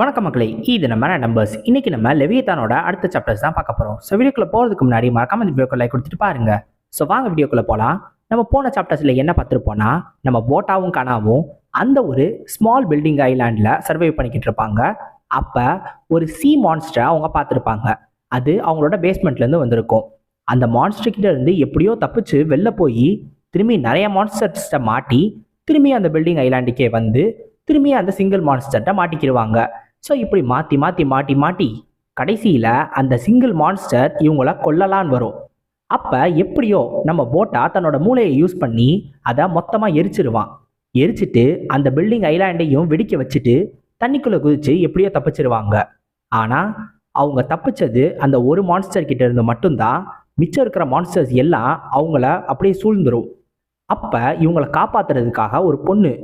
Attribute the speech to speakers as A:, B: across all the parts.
A: வணக்கம் மக்களே இது நம்ம நம்பர்ஸ் இன்னைக்கு நம்ம லெவியத்தானோட அடுத்த சாப்டர்ஸ் தான் பார்க்க போறோம். ஸோ வீடியோக்குள்ள போறதுக்கு முன்னாடி மறக்காம இந்த வீடியோக்கு லைக் கொடுத்துட்டு பாருங்க. ஸோ வாங்க வீடியோக்குள்ள போலாம். நம்ம போன சாப்டர்ஸ்ல என்ன பார்த்துருப்போம்னா நம்ம போட்டாவும் கனாவும் அந்த ஒரு ஸ்மால் பில்டிங் ஐலாண்டில் சர்வை பண்ணிக்கிட்டு இருப்பாங்க. அப்போ ஒரு சி மான்ஸ்டரை அவங்க பார்த்துருப்பாங்க. அது அவங்களோட பேஸ்மெண்ட்லேருந்து வந்திருக்கும். அந்த மான்ஸ்டர் கிட்ட இருந்து எப்படியோ தப்பிச்சு வெளில போய் திரும்பி நிறைய மான்ஸ்டர்ஸ்ட்டை மாட்டி திரும்பி அந்த பில்டிங் ஐலாண்டுக்கே வந்து திரும்பி அந்த சிங்கிள் மான்ஸ்டர்கிட்ட மாட்டிக்கிடுவாங்க ஸோ இப்படி மாற்றி மாற்றி மாட்டி மாட்டி கடைசியில் அந்த சிங்கிள் மான்ஸ்டர் இவங்கள கொல்லலான்னு வரும். அப்போ எப்படியோ நம்ம போட்டா தன்னோட மூளையை யூஸ் பண்ணி அதை மொத்தமாக எரிச்சிருவான். எரிச்சிட்டு அந்த பில்டிங் ஐலாண்டையும் வெடிக்க வச்சுட்டு தண்ணிக்குள்ளே குதிச்சு எப்படியோ தப்பிச்சிருவாங்க. ஆனால் அவங்க தப்பிச்சது அந்த ஒரு மான்ஸ்டர் கிட்ட இருந்து மட்டும்தான். மிச்சம் இருக்கிற மான்ஸ்டர்ஸ் எல்லாம் அவங்கள அப்படியே சூழ்ந்துரும். அப்போ இவங்களை காப்பாத்துறதுக்காக ஒரு பொண்ணு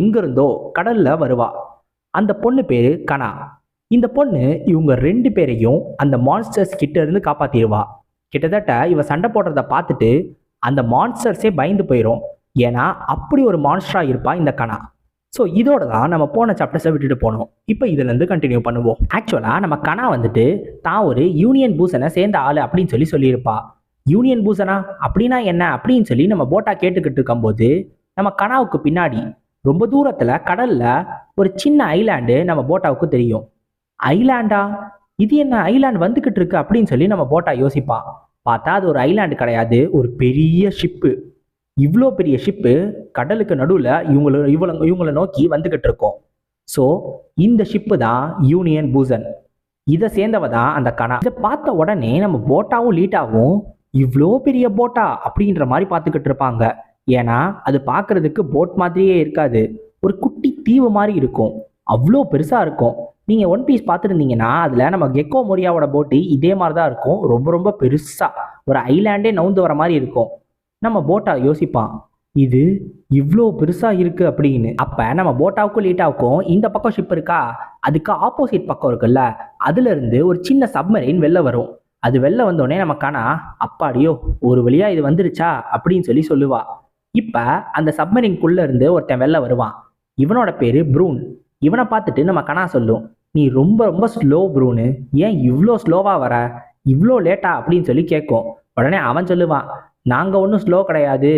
A: எங்கிருந்தோ கடலில் வருவாள் அந்த பொண்ணு பேரு கனா. இந்த பொண்ணு இவங்க ரெண்டு பேரையும் அந்த மான்ஸ்டர்ஸ் கிட்ட இருந்து காப்பாத்திடுவா. கிட்டத்தட்ட இவ சண்டை போடுறத பார்த்துட்டு அந்த மான்ஸ்டர்ஸே பயந்து போயிடும் ஏன்னா அப்படி ஒரு மான்ஸ்டரா இருப்பா இந்த கனா. ஸோ இதோட தான் நம்ம போன சாப்டர்ஸை விட்டுட்டு போனோம். இப்போ இதுலேருந்து கண்டினியூ பண்ணுவோம். ஆக்சுவலாக நம்ம கனா வந்துட்டு தான் ஒரு யூனியன் பூசனை சேர்ந்த ஆள் அப்படின்னு சொல்லி சொல்லியிருப்பா. யூனியன் பூசனா அப்படின்னா என்ன அப்படின்னு சொல்லி நம்ம போட்டா கேட்டுக்கிட்டு இருக்கும்போது நம்ம கனாவுக்கு பின்னாடி ரொம்ப தூரத்தில் கடலில் ஒரு சின்ன ஐலாண்டு நம்ம போட்டாவுக்கு தெரியும். ஐலாண்டா இது என்ன ஐலாண்ட் வந்துக்கிட்டு இருக்கு அப்படின்னு சொல்லி நம்ம போட்டா யோசிப்பான் பார்த்தா அது ஒரு ஐலாண்டு கிடையாது ஒரு பெரிய ஷிப்பு இவ்வளோ பெரிய ஷிப்பு கடலுக்கு நடுவில் இவங்கள இவள இவங்களை நோக்கி வந்துக்கிட்டு இருக்கோம். ஸோ இந்த ஷிப்பு தான் யூனியன் பூசன் இதை சேர்ந்தவ தான் அந்த கணா இதை பார்த்த உடனே நம்ம போட்டாவும் லீட்டாவும் இவ்வளோ பெரிய போட்டா அப்படின்ற மாதிரி பார்த்துக்கிட்டு இருப்பாங்க. ஏன்னா அது பார்க்கறதுக்கு போட் மாதிரியே இருக்காது. ஒரு குட்டி தீவு மாதிரி இருக்கும். அவ்வளோ பெருசாக இருக்கும். நீங்கள் ஒன் பீஸ் பார்த்துருந்தீங்கன்னா அதில் நம்ம கெக்கோ மொரியாவோட போட்டு இதே மாதிரி தான் இருக்கும். ரொம்ப ரொம்ப பெருசாக ஒரு ஐலாண்டே நவுந்து வர மாதிரி இருக்கும். நம்ம போட்டா யோசிப்பான் இது இவ்வளோ பெருசாக இருக்குது அப்படின்னு. அப்போ நம்ம போட்டாவுக்கும் லீட்டாவுக்கும் இந்த பக்கம் ஷிப் இருக்கா? அதுக்கு ஆப்போசிட் பக்கம் இருக்குல்ல. அதுலேருந்து ஒரு சின்ன சப்மரைன் வெளில வரும். அது வெளில வந்தோடனே நம்ம காணா அப்பாடியோ ஒரு வழியாக இது வந்துருச்சா? அப்படின்னு சொல்லி சொல்லுவா. இப்போ அந்த சப்மரின்குள்ளே இருந்து ஒருத்தன் வெளில வருவான். இவனோட பேரு ப்ரூன். இவனை பார்த்துட்டு நம்ம கணா சொல்லும் நீ ரொம்ப ரொம்ப ஸ்லோ ப்ரூனு. ஏன் இவ்வளோ ஸ்லோவாக வர? இவ்வளோ லேட்டா அப்படின்னு சொல்லி கேட்கும். உடனே அவன் சொல்லுவான் நாங்கள் ஒன்றும் ஸ்லோ கிடையாது.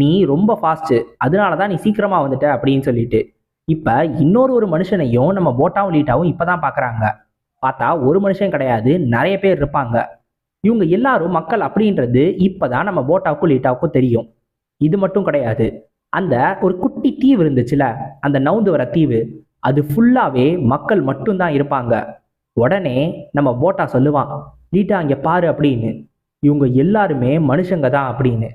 A: நீ ரொம்ப ஃபாஸ்ட்டு அதனால தான் நீ சீக்கிரமாக வந்துட்ட. அப்படின்னு சொல்லிட்டு. இப்போ இன்னொரு ஒரு மனுஷனையும் நம்ம போட்டாவும் லீட்டாவும் இப்போ தான் பார்க்குறாங்க பார்த்தா ஒரு மனுஷன் கிடையாது நிறைய பேர் இருப்பாங்க. இவங்க எல்லாரும் மக்கள் அப்படின்றது இப்போதான் நம்ம போட்டாவுக்கும் லீட்டாவுக்கும் தெரியும். இது மட்டும் கிடையாது. அந்த ஒரு குட்டி தீவு இருந்துச்சுல அந்த நவுந்து வர தீவு அது ஃபுல்லாவே மக்கள் மட்டும்தான் இருப்பாங்க. உடனே நம்ம போட்டா சொல்லுவான் லீட்டா அங்க பாரு அப்படின்னு. இவங்க எல்லாருமே மனுஷங்க தான் அப்படின்னு.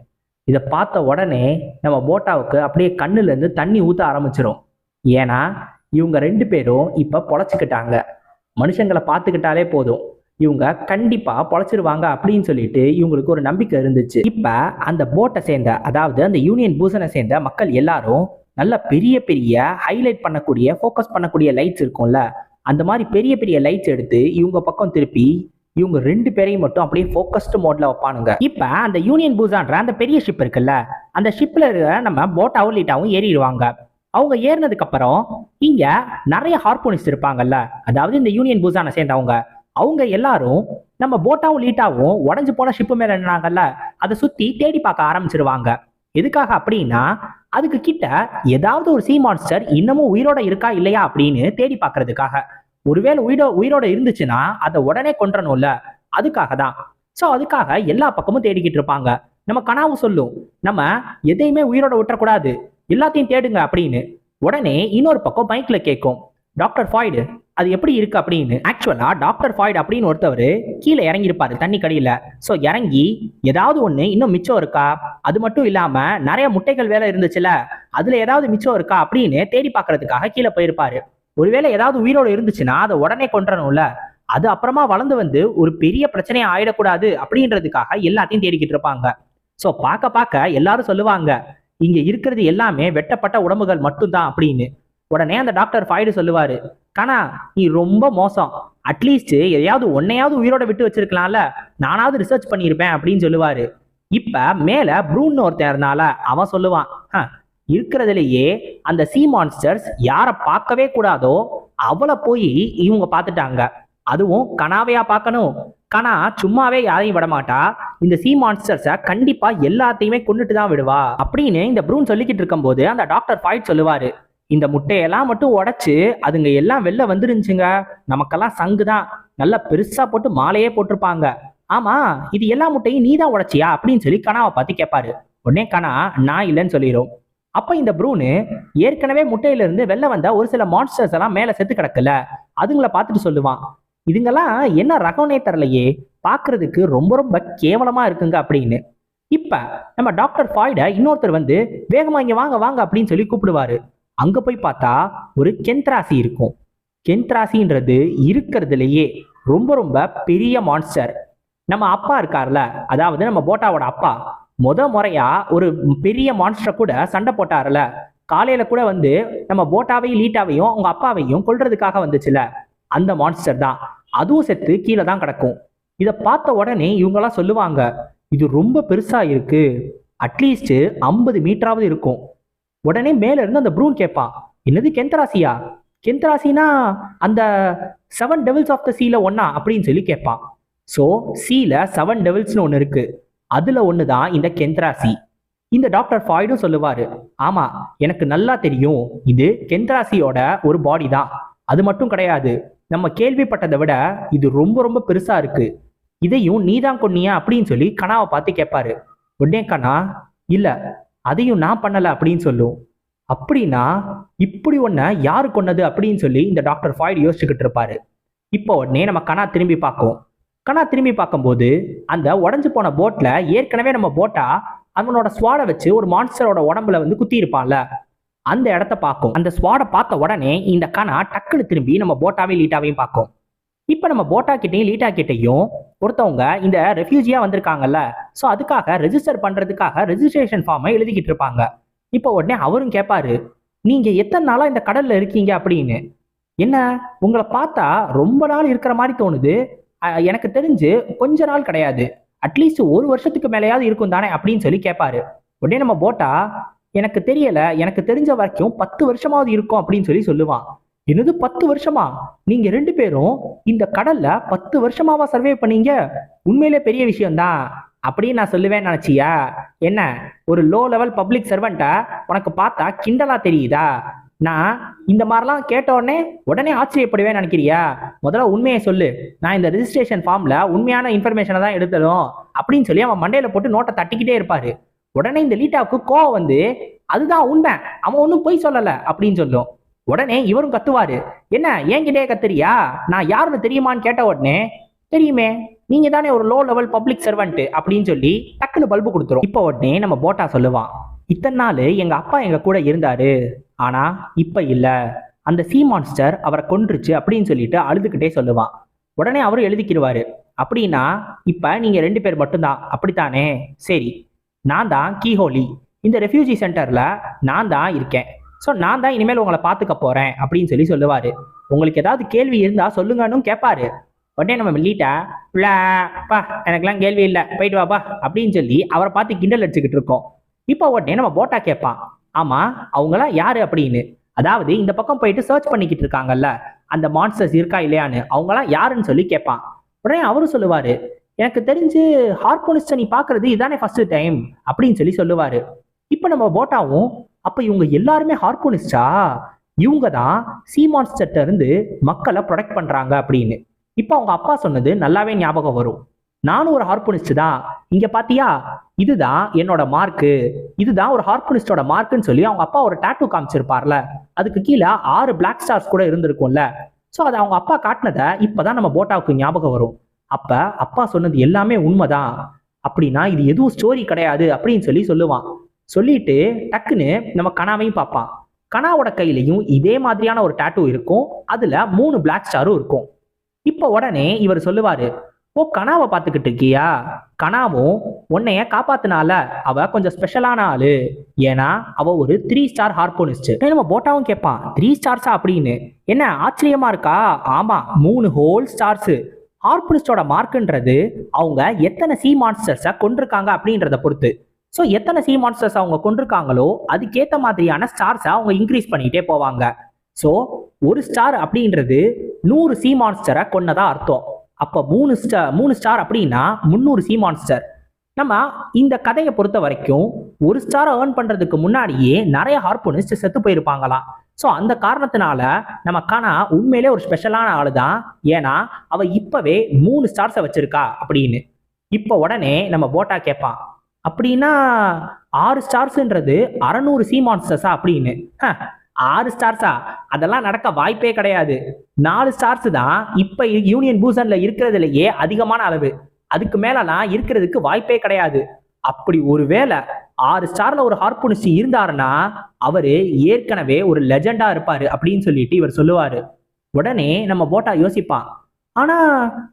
A: இதை பார்த்த உடனே நம்ம போட்டாவுக்கு அப்படியே கண்ணுல இருந்து தண்ணி ஊத்த ஆரம்பிச்சிடும் ஏன்னா இவங்க ரெண்டு பேரும் இப்ப பொழைச்சிக்கிட்டாங்க. மனுஷங்களை பார்த்துக்கிட்டாலே போதும். இவங்க கண்டிப்பா பொழைச்சிருவாங்க அப்படின்னு சொல்லிட்டு இவங்களுக்கு ஒரு நம்பிக்கை இருந்துச்சு. இப்ப அந்த போட்டை சேர்ந்த அதாவது அந்த யூனியன் பூசனை சேர்ந்த மக்கள் எல்லாரும் நல்ல பெரிய பெரிய ஹைலைட் பண்ணக்கூடிய ஃபோக்கஸ் பண்ணக்கூடிய லைட்ஸ் இருக்கும்ல அந்த மாதிரி பெரிய பெரிய லைட்ஸ் எடுத்து இவங்க பக்கம் திருப்பி இவங்க ரெண்டு பேரையும் மட்டும் அப்படியே ஃபோக்கஸ்டு மோட்ல வைப்பானுங்க. இப்ப அந்த யூனியன் பூசான்ற அந்த பெரிய ஷிப் இருக்குல்ல அந்த ஷிப்ல இருக்கிற நம்ம போட்டாவும் லீட்டாவும் ஏறிடுவாங்க. அவங்க ஏறினதுக்கு அப்புறம் இங்க நிறைய ஹார்போனிஸ்ட் இருப்பாங்கல்ல அதாவது இந்த யூனியன் பூசானை சேர்ந்தவங்க அவங்க எல்லாரும் நம்ம போட்டாவும் லீட்டாவும் உடஞ்சு போன ஷிப்பு மேல நின்னாங்கல்ல அதை சுத்தி தேடி பார்க்க ஆரம்பிச்சிருவாங்க. எதுக்காக அப்படின்னா அதுக்கு கிட்ட ஏதாவது ஒரு சி மான்ஸ்டர் இன்னமும் உயிரோட இருக்கா இல்லையா அப்படின்னு தேடி பார்க்கறதுக்காக. ஒருவேளை உயிரோ உயிரோட இருந்துச்சுன்னா அதை உடனே கொன்றணும்ல. அதுக்காக தான் ஸோ அதுக்காக எல்லா பக்கமும் தேடிக்கிட்டு இருப்பாங்க. நம்ம கனாவு சொல்லும். நம்ம எதையுமே உயிரோட விட்டுறக்கூடாது. எல்லாத்தையும் தேடுங்க அப்படின்னு உடனே இன்னொரு பக்கம் மைக்ல கேட்கும். டாக்டர் ஃபாய்டு அது எப்படி இருக்கு அப்படின்னு ஆக்சுவலா டாக்டர் ஃபாய்டு அப்படின்னு ஒருத்தவர் கீழே இறங்கியிருப்பாரு தண்ணி கடியில. ஸோ இறங்கி ஏதாவது ஒன்று இன்னும் மிச்சம் இருக்கா? அது மட்டும் இல்லாம நிறைய முட்டைகள் வேலை இருந்துச்சுல அதுல ஏதாவது மிச்சம் இருக்கா அப்படின்னு தேடி பார்க்கறதுக்காக கீழே போயிருப்பாரு. ஒருவேளை ஏதாவது உயிரோடு இருந்துச்சுன்னா அதை உடனே கொன்றணும்ல. அது அப்புறமா வளர்ந்து வந்து ஒரு பெரிய பிரச்சனையை ஆயிடக்கூடாது அப்படின்றதுக்காக எல்லாத்தையும் தேடிக்கிட்டு இருப்பாங்க. ஸோ பார்க்க பார்க்க எல்லாரும் சொல்லுவாங்க இங்க இருக்கிறது எல்லாமே வெட்டப்பட்ட உடம்புகள் மட்டும்தான் அப்படின்னு. உடனே அந்த டாக்டர் ஃபாய்டு சொல்லுவாரு கண்ணா நீ ரொம்ப மோசம். அட்லீஸ்ட் எதையாவது ஒன்னையாவது உயிரோட விட்டு வச்சிருக்கலாம்ல. நானாவது ரிசர்ச் பண்ணியிருப்பேன் அப்படின்னு சொல்லுவாரு. இப்ப மேல ப்ரூன்னு ஒருத்தன் இருந்தால அவன் சொல்லுவான் இருக்கிறதுலயே அந்த சி மான்ஸ்டர்ஸ் யாரை பார்க்கவே கூடாதோ அவளை போய் இவங்க பார்த்துட்டாங்க. அதுவும் கனாவையா பார்க்கணும். கனா சும்மாவே யாரையும் விடமாட்டா. இந்த சி மான்ஸ்டர்ஸை கண்டிப்பா எல்லாத்தையுமே கொண்டுட்டு தான் விடுவா. அப்படின்னு இந்த ப்ரூன் சொல்லிக்கிட்டு இருக்கும்போது அந்த டாக்டர் ஃபைட் சொல்லுவாரு இந்த முட்டையெல்லாம் மட்டும் உடைச்சு அதுங்க எல்லாம் வெளில வந்துருந்துச்சுங்க. நமக்கெல்லாம் சங்கு தான் நல்லா பெருசா போட்டு மாலையே போட்டிருப்பாங்க. ஆமா இது எல்லா முட்டையும் நீ தான் உடைச்சியா? அப்படின்னு சொல்லி கனாவை பார்த்து கேட்பாரு உடனே கனா நான் இல்லைன்னு சொல்லிடும் அப்ப இந்த ப்ரூனு ஏற்கனவே முட்டையில இருந்து வெளில வந்த ஒரு சில மான்ஸ்டர்ஸ் எல்லாம் மேல செத்து கிடக்குல அதுங்களை பார்த்துட்டு சொல்லுவான். இதுங்கெல்லாம் என்ன ரகம்னே தரலையே பார்க்கறதுக்கு ரொம்ப ரொம்ப கேவலமா இருக்குங்க அப்படின்னு. இப்ப நம்ம டாக்டர் ஃபாய்ட இன்னொருத்தர் வந்து வேகமா இங்க வாங்க வாங்க அப்படின்னு சொல்லி கூப்பிடுவாரு. அங்க போய் பார்த்தா ஒரு கென்த்ராசி இருக்கும். கென்த்ராசின்றது இருக்கிறதுலயே ரொம்ப ரொம்ப பெரிய மான்ஸ்டர் நம்ம அப்பா இருக்கார்ல அதாவது நம்ம போட்டாவோட அப்பா முத முறையா ஒரு பெரிய மான்ஸ்டரை கூட சண்டை போட்டாருல காலையில கூட வந்து நம்ம போட்டாவையும் லீட்டாவையும் அவங்க அப்பாவையும் கொல்றதுக்காக வந்துச்சுல அந்த மான்ஸ்டர் தான். அதுவும் செத்து கீழே தான் கிடக்கும். இதை பார்த்த உடனே இவங்கெல்லாம் சொல்லுவாங்க இது ரொம்ப பெருசா இருக்கு. அட்லீஸ்ட் ஐம்பது மீட்டராவது இருக்கும். உடனே மேல இருந்து அந்த ப்ரூன் கேட்பான் என்னது கெந்தராசியா கெந்தராசினா அந்த செவன் டெவில்ஸ் ஆஃப் த சீல ஒன்னா அப்படின்னு சொல்லி கேட்பான் ஸோ சீல செவன் டெவில்ஸ்னு ஒன்று இருக்கு. அதுல ஒன்று தான் இந்த கெந்தராசி இந்த டாக்டர் ஃபாய்டும் சொல்லுவாரு ஆமா எனக்கு நல்லா தெரியும். இது கெந்தராசியோட ஒரு பாடி தான். அது மட்டும் கிடையாது. நம்ம கேள்விப்பட்டதை விட இது ரொம்ப ரொம்ப பெருசா இருக்கு. இதையும் நீதான் கொன்னியா? அப்படின்னு சொல்லி கனாவை பார்த்து கேட்பாரு உடனே கனா இல்ல அதையும் நான் பண்ணலை அப்படின்னு சொல்லும். அப்படின்னா இப்படி ஒன்ன யார் கொன்னது அப்படின்னு சொல்லி இந்த டாக்டர் ஃபாய்டு யோசிச்சுக்கிட்டு இருப்பாரு. இப்போ உடனே நம்ம கணா திரும்பி பார்க்கும் கணா திரும்பி பார்க்கும்போது அந்த உடஞ்சு போன போட்டில் ஏற்கனவே நம்ம போட்டா அவனோட ஸ்வாடை வச்சு ஒரு மான்ஸ்டரோட உடம்புல வந்து குத்தி இருப்பான்ல. அந்த இடத்த பார்க்கும். அந்த ஸ்வாடை பார்த்த உடனே இந்த கணா டக்குன்னு திரும்பி நம்ம போட்டாவையும் லீட்டாவையும் பார்க்கும். இப்போ நம்ம போட்டா கிட்டையும் லீட்டா கிட்டையும் ஒருத்தவங்க இந்த ரெஃப்யூஜியா வந்திருக்காங்கல்ல ஸோ அதுக்காக ரெஜிஸ்டர் பண்றதுக்காக ரெஜிஸ்ட்ரேஷன் ஃபார்மை எழுதிக்கிட்டு இருப்பாங்க. இப்போ உடனே அவரும் கேட்பாரு நீங்க எத்தனை நாளா இந்த கடல்ல இருக்கீங்க? அப்படின்னு. என்ன? உங்களை பார்த்தா ரொம்ப நாள் இருக்கிற மாதிரி தோணுது. எனக்கு தெரிஞ்சு கொஞ்ச நாள் கிடையாது. அட்லீஸ்ட் ஒரு வருஷத்துக்கு மேலேயாவது இருக்கும் தானே அப்படின்னு சொல்லி கேட்பாரு உடனே நம்ம போட்டா எனக்கு தெரியல எனக்கு தெரிஞ்ச வரைக்கும் பத்து வருஷமாவது இருக்கும் அப்படின்னு சொல்லி சொல்லுவான். என்னது பத்து வருஷமா? நீங்க ரெண்டு பேரும் இந்த கடல்ல பத்து வருஷமாவா சர்வே பண்ணீங்க? உண்மையிலே பெரிய விஷயம்தான் அப்படின்னு நான் சொல்லுவேன் நினைச்சியா. என்ன? ஒரு லோ லெவல் பப்ளிக் சர்வெண்ட்டை உனக்கு பார்த்தா கிண்டலா தெரியுதா? நான் இந்த மாதிரிலாம் கேட்ட உடனே உடனே ஆச்சரியப்படுவேன் நினைக்கிறியா? முதல்ல உண்மையை சொல்லு. நான் இந்த ரிஜிஸ்ட்ரேஷன் ஃபார்ம்ல உண்மையான இன்ஃபர்மேஷனை தான் எடுத்ததும் அப்படின்னு சொல்லி அவன் மண்டையில போட்டு நோட்டை தட்டிக்கிட்டே இருப்பாரு. உடனே இந்த லீட்டாவுக்கு கோவம் வந்து அதுதான் உண்மை. அவன் ஒன்றும் பொய் சொல்லலை. அப்படின்னு சொல்லும். உடனே இவரும் கத்துவாரு என்ன என்கிட்டயே கத்துறியா? நான் யாருன்னு தெரியுமான்னு கேட்ட உடனே தெரியுமே நீங்க தானே ஒரு லோ லெவல் பப்ளிக் சர்வெண்ட் அப்படின்னு சொல்லி டக்குன்னு பல்பு கொடுத்துரும். இப்போ உடனே நம்ம போட்டா சொல்லுவான் இத்தனை நாள் எங்க அப்பா எங்க கூட இருந்தாரு ஆனா இப்ப இல்ல. அந்த சி மான்ஸ்டர் அவரை கொன்றுச்சு அப்படின்னு சொல்லிட்டு அழுதுகிட்டே சொல்லுவான். உடனே அவரும் எழுதிக்கிடுவாரு அப்படின்னா இப்ப நீங்க ரெண்டு பேர் மட்டும்தான் அப்படித்தானே? சரி நான் தான் கீஹோலி இந்த ரெஃப்யூஜி சென்டர்ல நான் தான் இருக்கேன். ஸோ நான் தான் இனிமேல் உங்களை பார்த்துக்க போகிறேன் அப்படின்னு சொல்லி சொல்லுவார். உங்களுக்கு ஏதாவது கேள்வி இருந்தால் சொல்லுங்கன்னு கேட்பாரு. உடனே நம்ம மில்லிட்டா பா எனக்குலாம் கேள்வி இல்லை போயிட்டு வாப்பா அப்படின்னு சொல்லி அவரை பார்த்து கிண்டல் அடிச்சுக்கிட்டு இருக்கோம். இப்போ உடனே நம்ம போட்டா கேட்பான். ஆமாம் அவங்களாம் யார்? அப்படின்னு. அதாவது இந்த பக்கம் போயிட்டு சர்ச் பண்ணிக்கிட்டு இருக்காங்கல்ல அந்த மான்ஸ்டர்ஸ் இருக்கா இல்லையான்னு அவங்களாம் யாருன்னு சொல்லி கேட்பான். உடனே அவரும் சொல்லுவார் எனக்கு தெரிஞ்சு ஹார்போனிஸ்டை நீ பார்க்கறது இதானே ஃபர்ஸ்ட் டைம் அப்படின்னு சொல்லி சொல்லுவார். இப்போ நம்ம போட்டாவும் அப்போ இவங்க எல்லாருமே ஹார்கோனிஸ்டா இவங்க தான் சீமான்ஸ்டர்ட்ட இருந்து மக்களை ப்ரொடெக்ட் பண்ணுறாங்க அப்படின்னு. இப்போ அவங்க அப்பா சொன்னது நல்லாவே ஞாபகம் வரும். நானும் ஒரு ஹார்போனிஸ்ட் தான். இங்கே பார்த்தியா இதுதான் என்னோட மார்க்கு இதுதான் ஒரு ஹார்பனிஸ்டோட மார்க்குன்னு சொல்லி அவங்க அப்பா ஒரு டாட்டூ காமிச்சிருப்பார்ல. அதுக்கு கீழே ஆறு பிளாக் ஸ்டார்ஸ் கூட இருந்திருக்கும்ல. ஸோ அதை அவங்க அப்பா காட்டினதை இப்போதான் நம்ம போட்டாவுக்கு ஞாபகம் வரும். அப்ப அப்பா சொன்னது எல்லாமே உண்மைதான். அப்படின்னா இது எதுவும் ஸ்டோரி கிடையாது அப்படின்னு சொல்லி சொல்லுவான். சொல்லிட்டு டக்குன்னு நம்ம கனாவையும் பார்ப்பான். கனாவோட கையிலையும் இதே மாதிரியான ஒரு டேட்டூ இருக்கும். அதுல மூணு பிளாக் ஸ்டாரும் இருக்கும். இப்போ உடனே இவர் சொல்லுவாரு ஓ கனாவை பார்த்துக்கிட்டு இருக்கியா? கனாவும் உன்னைய காப்பாத்தினால அவ கொஞ்சம் ஸ்பெஷலான ஆளு. ஏன்னா அவ ஒரு த்ரீ ஸ்டார் ஹார்போனிஸ்ட் நம்ம போட்டாவும் கேட்பான் த்ரீ ஸ்டார்ஸா அப்படின்னு. என்ன ஆச்சரியமா இருக்கா? ஆமா மூணு ஹோல் ஸ்டார்ஸ் ஹார்போனிஸ்டோட மார்க்குன்றது அவங்க எத்தனை சி மான்ஸ்டர்ஸை கொண்டிருக்காங்க அப்படின்றத பொறுத்து. ஸோ எத்தனை சி மான்ஸ்டர்ஸ் அவங்க கொண்டிருக்காங்களோ அதுக்கேற்ற மாதிரியான ஸ்டார்ஸை அவங்க இன்க்ரீஸ் பண்ணிக்கிட்டே போவாங்க. ஸோ ஒரு ஸ்டார் அப்படின்றது நூறு சி மான்ஸ்டரை கொன்னதா அர்த்தம். அப்போ மூணு ஸ்டார் மூணு ஸ்டார் அப்படின்னா முந்நூறு சி மான்ஸ்டர் நம்ம இந்த கதையை பொறுத்த வரைக்கும் ஒரு ஸ்டாரை ஏர்ன் பண்ணுறதுக்கு முன்னாடியே நிறைய ஹார்போனிஸ்ட் செத்து போயிருப்பாங்களாம். ஸோ அந்த காரணத்தினால நம்ம கானா உண்மையிலே ஒரு ஸ்பெஷலான ஆள் தான் ஏன்னா அவள் இப்போவே மூணு ஸ்டார்ஸை வச்சிருக்கா அப்படின்னு. இப்போ உடனே நம்ம போட்டா கேட்பான். அப்படின்னா ஆறு ஸ்டார்ஸ்ன்றது அறநூறு சி மான்ஸ்டர்ஸா அப்படின்னு. ஆறு ஸ்டார்ஸா அதெல்லாம் நடக்க வாய்ப்பே கிடையாது. நாலு ஸ்டார்ஸ் தான் இப்ப யூனியன் பூசன்ல இருக்கிறதுலயே அதிகமான அளவு. அதுக்கு மேலலாம் இருக்கிறதுக்கு வாய்ப்பே கிடையாது. அப்படி ஒருவேளை ஆறு ஸ்டார்ல ஒரு ஹார்போனிஸ்ட் இருந்தாருன்னா அவரு ஏற்கனவே ஒரு லெஜெண்டா இருப்பாரு அப்படின்னு சொல்லிட்டு இவர் சொல்லுவாரு. உடனே நம்ம போட்டா யோசிப்பான். ஆனா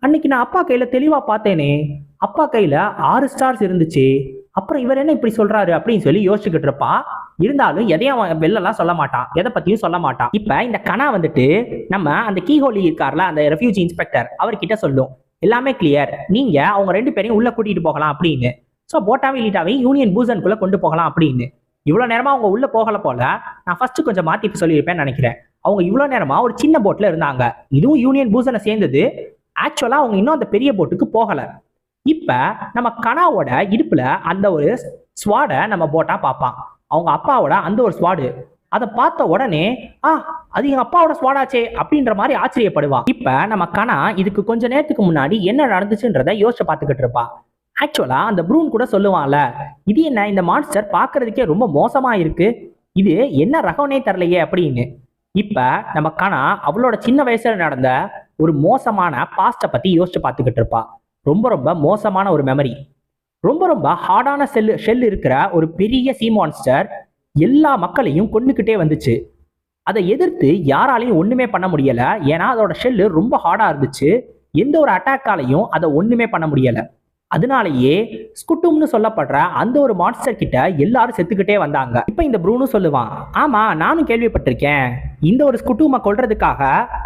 A: அன்னைக்கு நான் அப்பா கையில தெளிவா பார்த்தேனே. அப்பா கையில ஆறு ஸ்டார்ஸ் இருந்துச்சு. அப்புறம் இவர் என்ன இப்படி சொல்றாரு அப்படின்னு சொல்லி யோசிச்சுக்கிட்டு இருப்பா. இருந்தாலும் எதையும் அவன் வெளிலலாம் சொல்ல மாட்டான். எதை பத்தியும் சொல்ல மாட்டான். இப்ப இந்த கனா வந்துட்டு நம்ம அந்த கீஹோலி இருக்கார்ல அந்த ரெஃப்யூஜி இன்ஸ்பெக்டர் அவர்கிட்ட சொல்லும். எல்லாமே கிளியர் நீங்க அவங்க ரெண்டு பேரையும் உள்ள கூட்டிட்டு போகலாம் அப்படின்னு. ஸோ போட்டாவே லீட்டாவையும் யூனியன் பூசனுக்குள்ள கொண்டு போகலாம் அப்படின்னு. இவ்வளோ நேரமா அவங்க உள்ள போகல போல நான் ஃபர்ஸ்ட் கொஞ்சம் மாத்தி சொல்லியிருப்பேன்னு நினைக்கிறேன். அவங்க இவ்வளோ நேரமா ஒரு சின்ன போட்ல இருந்தாங்க. இதுவும் யூனியன் பூசனை சேர்ந்தது. ஆக்சுவலா அவங்க இன்னும் அந்த பெரிய போட்டுக்கு போகல. இப்ப நம்ம கனாவோட இடுப்புல அந்த ஒரு ஸ்வாடை நம்ம போட்டா பார்ப்பான். அவங்க அப்பாவோட அந்த ஒரு ஸ்வாடு. அதை பார்த்த உடனே ஆ அது எங்க அப்பாவோட ஸ்வாடாச்சே அப்படின்ற மாதிரி ஆச்சரியப்படுவா இப்ப நம்ம கனா இதுக்கு கொஞ்ச நேரத்துக்கு முன்னாடி என்ன நடந்துச்சுன்றத யோசிச்சு பார்த்துக்கிட்டு இருப்பா. ஆக்சுவலா அந்த ப்ரூன் கூட சொல்லுவான்ல இது என்ன இந்த மான்ஸ்டர் பார்க்கறதுக்கே ரொம்ப மோசமா இருக்கு. இது என்ன ரகம்னே தரலையே அப்படின்னு. இப்ப நம்ம கனா அவளோட சின்ன வயசுல நடந்த ஒரு மோசமான பாஸ்ட பத்தி யோசிச்சு பார்த்துக்கிட்டு இருப்பா. ரொம்ப ரொம்ப மோசமான ஒரு மெமரி ரொம்ப ரொம்ப ஹார்டான செல் ஷெல் இருக்கிற ஒரு பெரிய சீ மான்ஸ்டர் எல்லா மக்களையும் கொண்டுக்கிட்டே வந்துச்சு. அதை எதிர்த்து யாராலையும் ஒண்ணுமே பண்ண முடியல. ஏன்னா அதோட ஷெல்லு ரொம்ப ஹார்டா இருந்துச்சு. எந்த ஒரு அட்டாக்காலையும் அதை ஒண்ணுமே பண்ண முடியலை. அதனாலேயே ஸ்குட்டும்னு சொல்லப்படுற அந்த ஒரு மான்ஸ்டர் கிட்ட எல்லாரும் செத்துக்கிட்டே வந்தாங்க. இப்போ இந்த ப்ரூனு சொல்லுவான் ஆமா நானும் கேள்விப்பட்டிருக்கேன். இந்த ஒரு ஸ்குட்டுமை கொல்றதுக்காக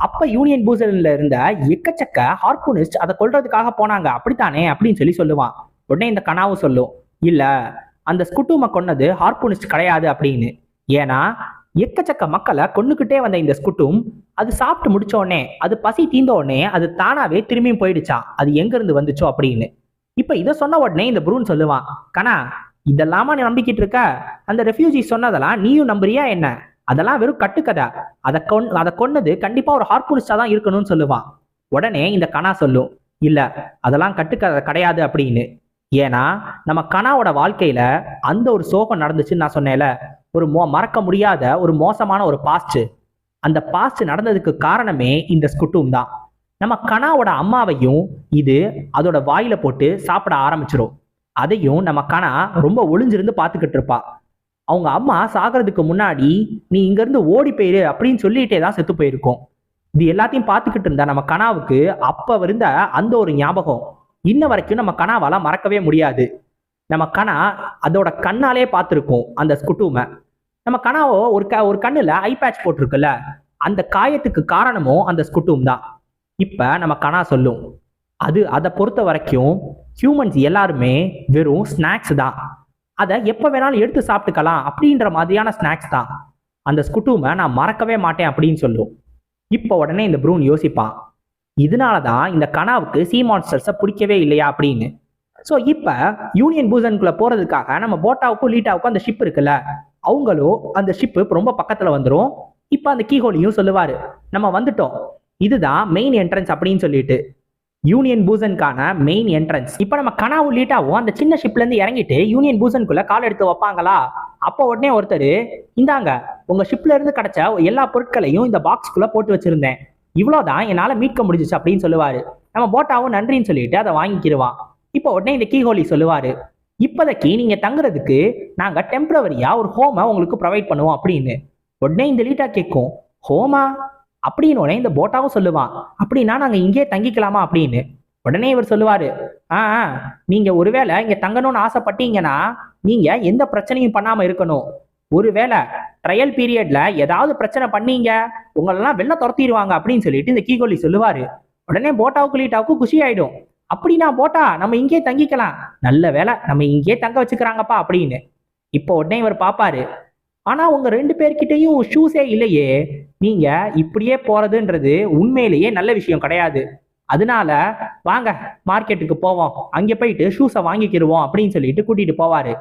A: அப்ப யூனியன் பூசன்ல இருந்த எக்கச்சக்க ஹார்பூனிஸ்ட் அதை கொல்றதுக்காக போனாங்க. அப்படித்தானே? அப்படின்னு சொல்லி சொல்லுவான். உடனே இந்த கனாவும் சொல்லும் இல்ல அந்த ஸ்குட்டுமை கொன்னது ஹார்பூனிஸ்ட் கிடையாது அப்படின்னு. ஏன்னா எக்கச்சக்க மக்களை கொண்டுகிட்டே வந்த இந்த ஸ்குட்டும் அது சாப்பிட்டு முடிச்ச உடனே அது பசி தீந்த உடனே அது தானாவே திரும்பியும் போயிடுச்சான் அது எங்க இருந்து வந்துச்சோ அப்படின்னு. இப்ப இதை சொன்ன உடனே இந்த ப்ரூன் சொல்லுவான் கனா இதெல்லாமா நீ நம்பிக்கிட்டு இருக்க? அந்த ரெஃப்யூஜி சொன்னதெல்லாம் நீயும் நம்புறியா என்ன? அதெல்லாம் வெறும் கட்டுக்கதை. அதை கொன் அதை கொன்னது கண்டிப்பா ஒரு ஹார்பூனிஸ்டா தான் இருக்கணும்னு சொல்லுவான். உடனே இந்த கணா சொல்லும் இல்ல அதெல்லாம் கட்டுக்கதை கிடையாது அப்படின்னு. ஏன்னா நம்ம கணாவோட வாழ்க்கையில அந்த ஒரு சோகம் நடந்துச்சுன்னு நான் சொன்னேன்ல ஒரு மோ மறக்க முடியாத ஒரு மோசமான ஒரு பாஸ்ட் அந்த பாஸ்ட் நடந்ததுக்கு காரணமே இந்த ஸ்குட்டும் தான். நம்ம கனாவோட அம்மாவையும் இது அதோட வாயில போட்டு சாப்பிட ஆரம்பிச்சிடும் அதையும் நம்ம கனா ரொம்ப ஒளிஞ்சிருந்து பார்த்துக்கிட்டு இருப்பா. அவங்க அம்மா சாகிறதுக்கு முன்னாடி நீ இங்கிருந்து ஓடி போயிரு அப்படின்னு சொல்லிட்டே தான் செத்து போயிருக்கோம். இது எல்லாத்தையும் பார்த்துக்கிட்டு இருந்த நம்ம கனாவுக்கு அப்போ இருந்த அந்த ஒரு ஞாபகம். இன்ன வரைக்கும் நம்ம கனாவால மறக்கவே முடியாது. நம்ம கனா அதோட கண்ணாலே பார்த்துருக்கோம் அந்த ஸ்குட்டூமை நம்ம கனாவோ ஒரு க ஒரு கண்ணில் ஐ பேட்ச் போட்டிருக்குல்ல. அந்த காயத்துக்கு காரணமும் அந்த ஸ்குட்டும் தான் இப்போ நம்ம கனா சொல்லும். அது அதை பொறுத்த வரைக்கும் ஹியூமன்ஸ் எல்லாருமே வெறும் ஸ்நாக்ஸ் தான். அதை எப்போ வேணாலும் எடுத்து சாப்பிட்டுக்கலாம் அப்படின்ற மாதிரியான ஸ்நாக்ஸ் தான். அந்த ஸ்குட்டூமை நான் மறக்கவே மாட்டேன் அப்படின்னு சொல்லும். இப்போ உடனே இந்த ப்ரூன் யோசிப்பான். இதனால தான் இந்த கனாவுக்கு சி மான்ஸ்டர்ஸை பிடிக்கவே இல்லையா அப்படின்னு. ஸோ இப்போ யூனியன் பூசன்குள்ளே போகிறதுக்காக நம்ம போட்டாவுக்கும் லீட்டாவுக்கும் அந்த ஷிப் இருக்குல்ல. அவங்களும் அந்த ஷிப்பு இப்போ ரொம்ப பக்கத்தில் வந்துடும் இப்போ அந்த கீஹோலியும் சொல்லுவார். நம்ம வந்துட்டோம். இதுதான் மெயின் என்ட்ரன்ஸ் அப்படின்னு சொல்லிட்டு யூனியன் பூசனுக்கான மெயின் என்ட்ரன்ஸ் இப்போ நம்ம கனா உள்ளிட்டாவும் அந்த சின்ன ஷிப்ல இருந்து இறங்கிட்டு யூனியன் பூசனுக்குள்ள கால் எடுத்து வைப்பாங்களா? அப்போ உடனே ஒருத்தர் இந்தாங்க உங்க ஷிப்ல இருந்து கிடைச்ச எல்லா பொருட்களையும் இந்த பாக்ஸ்க்குள்ள போட்டு வச்சிருந்தேன். இவ்வளோதான் என்னால் மீட்க முடிஞ்சிச்சு அப்படின்னு சொல்லுவாரு. நம்ம போட்டாவும் நன்றின்னு சொல்லிட்டு அதை வாங்கிக்கிடுவான் இப்போ உடனே இந்த கீஹோலி சொல்லுவாரு இப்போதைக்கு நீங்க தங்குறதுக்கு நாங்க டெம்பரவரியா ஒரு ஹோமை உங்களுக்கு ப்ரொவைட் பண்ணுவோம் அப்படின்னு. உடனே இந்த லீட்டா கேட்கும் ஹோமா அப்படின்னு உடனே இந்த போட்டாவும் சொல்லுவான். அப்படின்னா நாங்க இங்கேயே தங்கிக்கலாமா அப்படின்னு. உடனே இவர் சொல்லுவாரு ஆ ஆ, நீங்க ஒருவேளை இங்க தங்கணும்னு ஆசைப்பட்டீங்கன்னா நீங்க எந்த பிரச்சனையும் பண்ணாம இருக்கணும். ஒருவேளை ட்ரையல் பீரியட்ல ஏதாவது பிரச்சனை பண்ணீங்க உங்களெல்லாம் வெளில துரத்திடுவாங்க அப்படின்னு சொல்லிட்டு இந்த கீகோலி சொல்லுவாரு. உடனே போட்டாவுக்கு லீட்டாவுக்கு குஷி ஆயிடும். அப்படின்னா போட்டா நம்ம இங்கேயே தங்கிக்கலாம். நல்ல வேலை நம்ம இங்கேயே தங்க வச்சுக்கிறாங்கப்பா அப்படின்னு. இப்போ உடனே இவர் பாப்பாரு ஆனா உங்க ரெண்டு பேர்கிட்டயும் ஷூஸே இல்லையே நீங்க இப்படியே போறதுன்றது உண்மையிலேயே நல்ல விஷயம் கிடையாது. அதனால வாங்க மார்க்கெட்டுக்கு போவோம். அங்க போயிட்டு ஷூஸை வாங்கிக்கிடுவோம் அப்படின்னு சொல்லிட்டு கூட்டிட்டு போவாரு.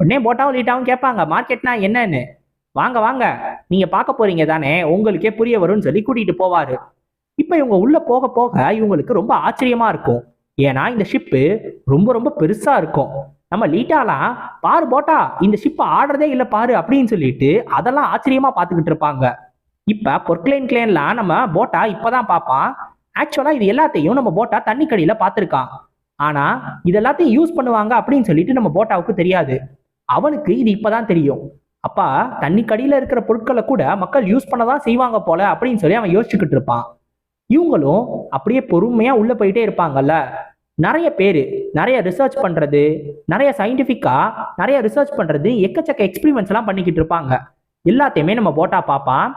A: உடனே போட்டாவும் லீட்டாவும் கேட்பாங்க மார்க்கெட்னா என்னன்னு? வாங்க வாங்க நீங்க பார்க்க போறீங்க தானே உங்களுக்கே புரிய வரும்னு சொல்லி கூட்டிட்டு போவாரு. இப்ப இவங்க உள்ள போக போக இவங்களுக்கு ரொம்ப ஆச்சரியமா இருக்கும். ஏன்னா இந்த ஷிப்பு ரொம்ப ரொம்ப பெருசா இருக்கும். நம்ம லீட்டாலாம் பாரு போட்டா இந்த ஷிப் ஆடுறதே இல்லை பாரு அப்படின்னு சொல்லிட்டு அதெல்லாம் ஆச்சரியமா பார்த்துக்கிட்டு இருப்பாங்க. இப்போ பொர்க்லைன் கிளேன்லாம் நம்ம போட்டா இப்போதான் பார்ப்பான். ஆக்சுவலாக இது எல்லாத்தையும் நம்ம போட்டா தண்ணி கடியில் பார்த்துருக்கான். ஆனால் இது எல்லாத்தையும் யூஸ் பண்ணுவாங்க அப்படின்னு சொல்லிட்டு நம்ம போட்டாவுக்கு தெரியாது. அவனுக்கு இது இப்போதான் தெரியும். அப்பா தண்ணி கடியில் இருக்கிற பொருட்களை கூட மக்கள் யூஸ் பண்ண தான் செய்வாங்க போல அப்படின்னு சொல்லி அவன் யோசிச்சுக்கிட்டு இருப்பான். இவங்களும் அப்படியே பொறுமையாக உள்ளே போயிட்டே இருப்பாங்கல்ல. நிறைய பேர் நிறைய ரிசர்ச் பண்ணுறது நிறைய சயின்டிஃபிக்காக நிறைய ரிசர்ச் பண்ணுறது எக்கச்சக்க எக்ஸ்பிரிமெண்ட்ஸ்லாம் பண்ணிக்கிட்டு இருப்பாங்க. எல்லாத்தையுமே நம்ம போட்டா பார்ப்பான்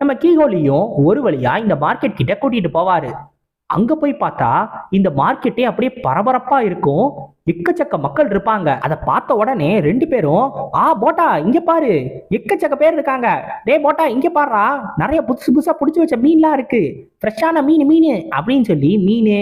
A: நம்ம கீகோலியும் ஒரு வழியாக இந்த மார்க்கெட் கிட்ட கூட்டிகிட்டு போவார். அங்கே போய் பார்த்தா இந்த மார்க்கெட்டே அப்படியே பரபரப்பாக இருக்கும். எக்கச்சக்க மக்கள் இருப்பாங்க. அதை பார்த்த உடனே ரெண்டு பேரும் ஆ போட்டா இங்க பாரு. எக்கச்சக்க பேர் இருக்காங்க. டேய் போட்டா இங்க பாருடா. நிறைய புதுசு புதுசாக பிடிச்சி வச்ச மீன்லாம் இருக்கு. ஃப்ரெஷ்ஷான மீன் மீன். அப்படின்னு சொல்லி மீன்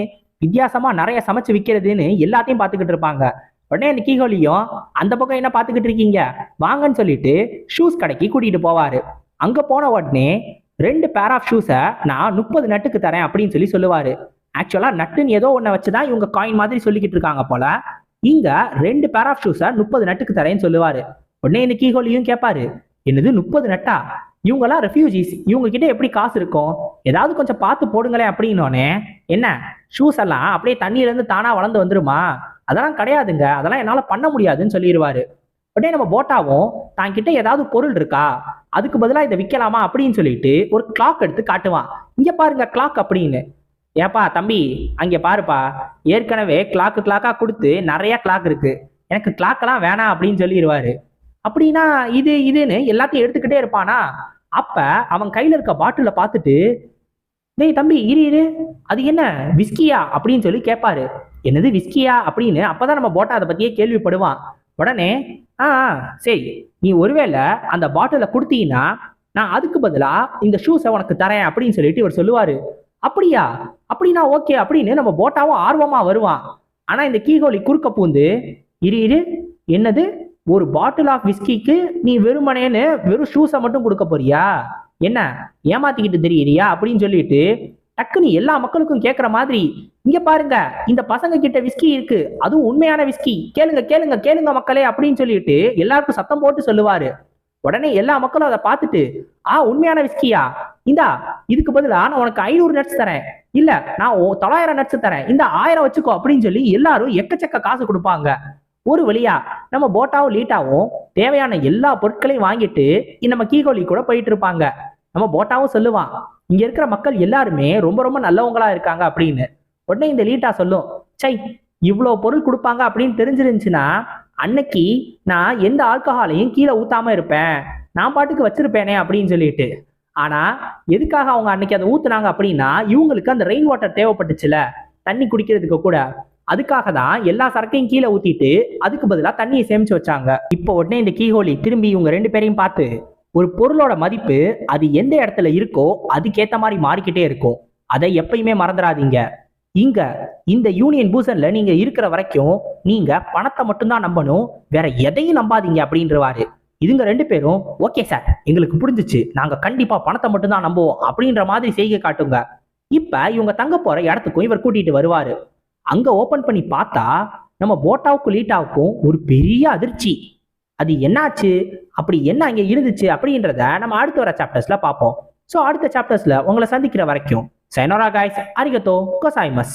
A: வித்தியாசமா நிறைய சமைச்சு விற்கிறதுன்னு எல்லாத்தையும் பார்த்துக்கிட்டு இருப்பாங்க. உடனே அந்த கீகோலியும் அந்த பக்கம் என்ன பார்த்துக்கிட்டு இருக்கீங்க? வாங்கன்னு சொல்லிட்டு ஷூஸ் கடைக்கு கூட்டிட்டு போவாரு. அங்க போன உடனே ரெண்டு பேர் ஆஃப் ஷூஸை நான் முப்பது நட்டுக்கு தரேன் அப்படின்னு சொல்லி சொல்லுவாரு. ஆக்சுவலா நட்டுன்னு ஏதோ ஒன்றை வச்சுதான் இவங்க காயின் மாதிரி சொல்லிக்கிட்டு இருக்காங்க போல. இங்க ரெண்டு பேர் ஆஃப் ஷூஸை முப்பது நட்டுக்கு தரேன்னு சொல்லுவாரு. உடனே இந்த கீகோலியும் கேட்பாரு என்னது முப்பது நட்டா? இவங்கெல்லாம் ரெஃப்யூஜிஸ் இவங்க கிட்ட எப்படி காசு இருக்கும்? ஏதாவது கொஞ்சம் பார்த்து போடுங்களேன் அப்படின்னோடனே என்ன ஷூஸ் எல்லாம் அப்படியே தண்ணியிலேருந்து தானாக வளர்ந்து வந்துருமா? அதெல்லாம் கிடையாதுங்க. அதெல்லாம் என்னால் பண்ண முடியாதுன்னு சொல்லிடுவாரு. உடனே நம்ம போட்டாவும் தான் கிட்ட ஏதாவது பொருள் இருக்கா? அதுக்கு பதிலாக இதை விற்கலாமா அப்படின்னு சொல்லிட்டு ஒரு கிளாக் எடுத்து காட்டுவான். இங்கே பாருங்க கிளாக் அப்படின்னு. ஏப்பா தம்பி அங்கே பாருப்பா. ஏற்கனவே கிளாக்கு கிளாக்காக கொடுத்து நிறையா கிளாக் இருக்கு. எனக்கு கிளாக்கெல்லாம் வேணாம் அப்படின்னு சொல்லிடுவாரு. அப்படின்னா இது இதுன்னு எல்லாத்தையும் எடுத்துக்கிட்டே இருப்பானா? அப்ப அவன் கையில இருக்க பாட்டில பார்த்துட்டு டேய் தம்பி இரு இரு. அது என்ன? விஸ்கியா அப்படின்னு சொல்லி கேட்பாரு என்னது விஸ்கியா அப்படின்னு அப்பதான் நம்ம போட்டா அதை பத்தியே கேள்விப்படுவான். உடனே ஆ ஆ, சரி. நீ ஒருவேளை அந்த பாட்டில கொடுத்தீங்கன்னா நான் அதுக்கு பதிலா இந்த ஷூஸை உனக்கு தரேன் அப்படின்னு சொல்லிட்டு இவர் சொல்லுவாரு. அப்படியா? அப்படின்னா ஓகே அப்படின்னு நம்ம போட்டாவும் ஆர்வமா வருவான். ஆனா இந்த கீகோலி குறுக்க பூந்து இரு இரு. என்னது? ஒரு பாட்டில் ஆஃப் விஸ்கிக்கு நீ வெறுமனேன்னு வெறும் ஷூஸை மட்டும் கொடுக்க போறியா? என்ன? ஏமாத்திக்கிட்டு தெரியறியா? அப்படின்னு சொல்லிட்டு டக்குன்னு எல்லா மக்களுக்கும் கேட்குற மாதிரி இங்க பாருங்க இந்த பசங்க கிட்ட விஸ்கி இருக்கு அதுவும் உண்மையான விஸ்கி கேளுங்க கேளுங்க கேளுங்க மக்களே அப்படின்னு சொல்லிட்டு எல்லாருக்கும் சத்தம் போட்டு சொல்லுவாரு. உடனே எல்லா மக்களும் அதை பார்த்துட்டு ஆ உண்மையான விஸ்கியா இந்தா இதுக்கு பதிலா நான் உனக்கு ஐநூறு நட்ஸ் தரேன். இல்ல நான் ஓ- தொள்ளாயிரம் நட்ஸ் தரேன். இந்த ஆயிரம் வச்சுக்கோ அப்படின்னு சொல்லி எல்லாரும் எக்கச்சக்க காசு கொடுப்பாங்க. ஒரு வழியா நம்ம போட்டாவும் லீட்டாவும் தேவையான எல்லா பொருட்களையும் வாங்கிட்டு நம்ம கீகோலி கூட போயிட்டு இருப்பாங்க. நம்ம போட்டாவும் சொல்லுவான் இங்க இருக்கிற மக்கள் எல்லாருமே ரொம்ப ரொம்ப நல்லவங்களா இருக்காங்க அப்படின்னு. உடனே இந்த லீட்டா சொல்லும் சை இவ்வளோ பொருள் கொடுப்பாங்க அப்படின்னு தெரிஞ்சிருந்துச்சுன்னா அன்னைக்கு நான் எந்த ஆல்கஹாலையும் கீழே ஊத்தாம இருப்பேன். நான் பாட்டுக்கு வச்சிருப்பேனே அப்படின்னு சொல்லிட்டு. ஆனா எதுக்காக அவங்க அன்னைக்கு அதை ஊத்துனாங்க அப்படின்னா இவங்களுக்கு அந்த ரெயின் வாட்டர் தேவைப்பட்டுச்சுல தண்ணி குடிக்கிறதுக்கு கூட. அதுக்காக தான் எல்லா சரக்கையும் கீழே ஊத்திட்டு அதுக்கு பதிலாக தண்ணியை சேமிச்சு வச்சாங்க. இப்போ உடனே இந்த கீஹோலி திரும்பி இவங்க ரெண்டு பேரையும் பார்த்து ஒரு பொருளோட மதிப்பு அது எந்த இடத்துல இருக்கோ அதுக்கேத்த மாதிரி மாறிக்கிட்டே இருக்கும். அதை எப்பயுமே மறந்துடாதீங்க. இங்க இந்த யூனியன் பூசன்ல நீங்க இருக்கிற வரைக்கும் நீங்க பணத்தை மட்டும்தான் நம்பணும் வேற எதையும் நம்பாதீங்க அப்படின்றவாரு இதுங்க ரெண்டு பேரும் ஓகே சார் எங்களுக்கு புரிஞ்சிச்சு. நாங்க கண்டிப்பா பணத்தை மட்டும்தான் நம்புவோம். அப்படின்ற மாதிரி செய்கை காட்டுங்க. இப்ப இவங்க தங்க போற இடத்துக்கும் இவர் கூட்டிட்டு வருவாரு. அங்கே ஓப்பன் பண்ணி பார்த்தா நம்ம போட்டாவுக்கும் லீட்டாவுக்கும் ஒரு பெரிய அதிர்ச்சி. அது என்னாச்சு? அப்படி என்ன அங்கே இருந்துச்சு? அப்படின்றத நம்ம அடுத்து வர சாப்டர்ஸில் பார்ப்போம். ஸோ அடுத்த சாப்டர்ஸில் உங்களை சந்திக்கிற வரைக்கும் சைனோரா காய்ஸ் அரிகத்தோ கோசாய்மஸ்